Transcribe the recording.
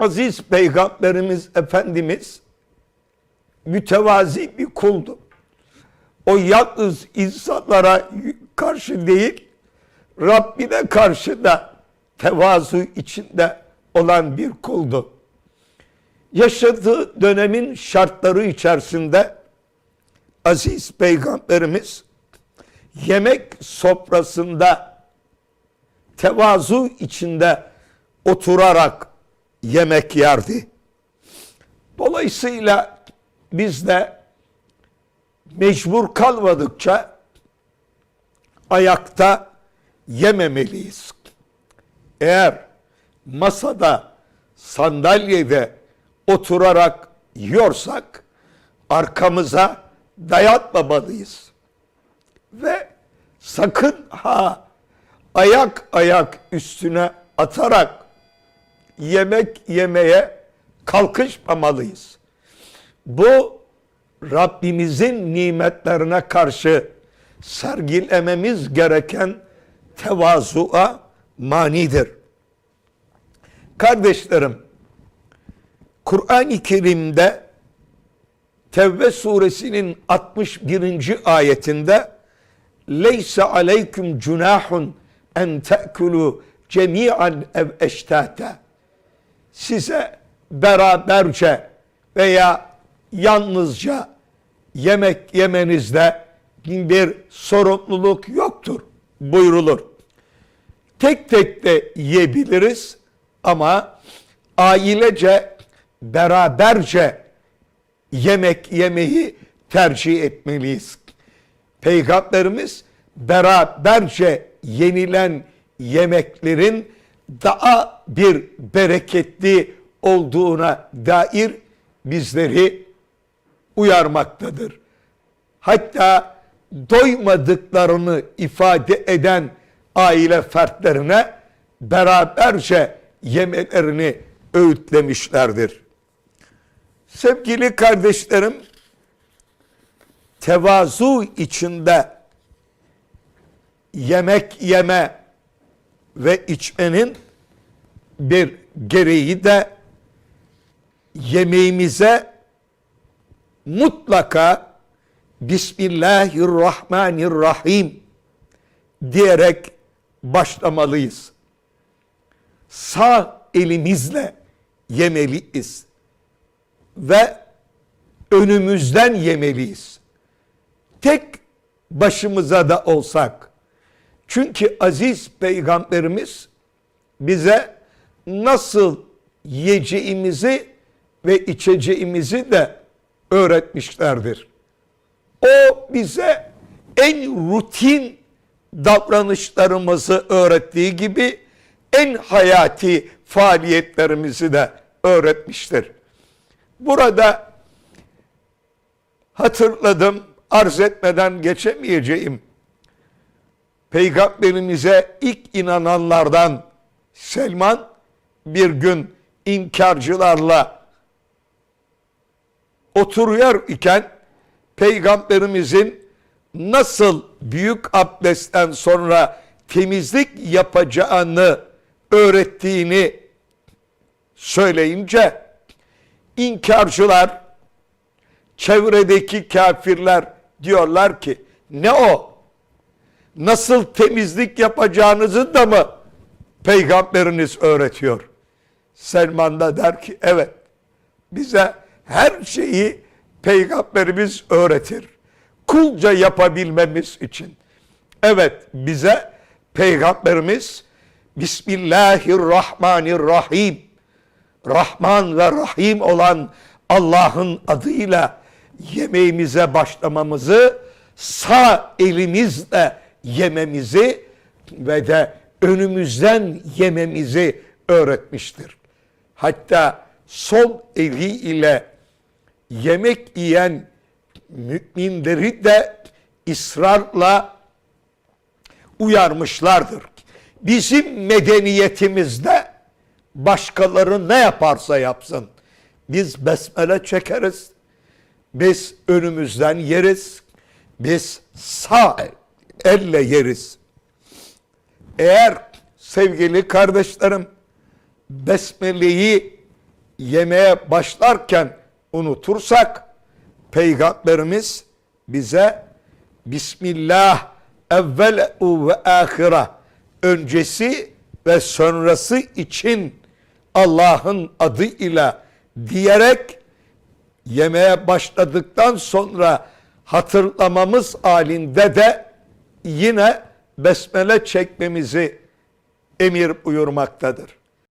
Aziz Peygamberimiz Efendimiz mütevazi bir kuldu. O yalnız insanlara karşı değil, Rabbine karşı da tevazu içinde olan bir kuldu. Yaşadığı dönemin şartları içerisinde Aziz Peygamberimiz yemek sofrasında tevazu içinde oturarak yemek yerdi. Dolayısıyla biz de mecbur kalmadıkça ayakta yememeliyiz. Eğer masada, sandalyede oturarak yiyorsak arkamıza dayatmamalıyız. Ve sakın ha ayak ayak üstüne atarak yemek yemeye kalkışmamalıyız. Bu Rabbimizin nimetlerine karşı sergilememiz gereken tevazuğa manidir. Kardeşlerim, Kur'an-ı Kerim'de Tevbe suresinin 61. ayetinde Leyse aleyküm cunahun en te'kulu cemi'an ev eştate size beraberce veya yalnızca yemek yemenizde bir sorumluluk yoktur buyrulur. Tek tek de yiyebiliriz ama ailece beraberce yemek yemeyi tercih etmeliyiz. Peygamberimiz beraberce yenilen yemeklerin daha bir bereketli olduğuna dair bizleri uyarmaktadır. Hatta doymadıklarını ifade eden aile fertlerine beraberce yemelerini öğütlemişlerdir. Sevgili kardeşlerim, tevazu içinde yemek yeme ve içmenin bir gereği de yemeğimize mutlaka Bismillahirrahmanirrahim diyerek başlamalıyız. Sağ elimizle yemeliyiz ve önümüzden yemeliyiz. Tek başımıza da olsak. Çünkü aziz peygamberimiz bize nasıl yiyeceğimizi ve içeceğimizi de öğretmişlerdir. O bize en rutin davranışlarımızı öğrettiği gibi en hayati faaliyetlerimizi de öğretmiştir. Burada hatırladım, arz etmeden geçemeyeceğim. Peygamberimize ilk inananlardan Selman bir gün inkarcılarla oturuyor iken peygamberimizin nasıl büyük abdestten sonra temizlik yapacağını öğrettiğini söyleyince inkarcılar çevredeki kafirler diyorlar ki ne o? Nasıl temizlik yapacağınızı da mı peygamberiniz öğretiyor? Selman da der ki evet bize her şeyi peygamberimiz öğretir. Kulca yapabilmemiz için. Evet bize peygamberimiz Bismillahirrahmanirrahim Rahman ve Rahim olan Allah'ın adıyla yemeğimize başlamamızı sağ elimizle yememizi ve de önümüzden yememizi öğretmiştir. Hatta sol eli ile yemek yiyen müminleri de ısrarla uyarmışlardır. Bizim medeniyetimizde başkaları ne yaparsa yapsın biz besmele çekeriz. Biz önümüzden yeriz. Biz sağ elle yeriz. Eğer sevgili kardeşlerim besmeleyi yemeğe başlarken unutursak Peygamberimiz bize Bismillah evvele ve ahira öncesi ve sonrası için Allah'ın adıyla diyerek yemeğe başladıktan sonra hatırlamamız halinde de yine besmele çekmemizi emir buyurmaktadır.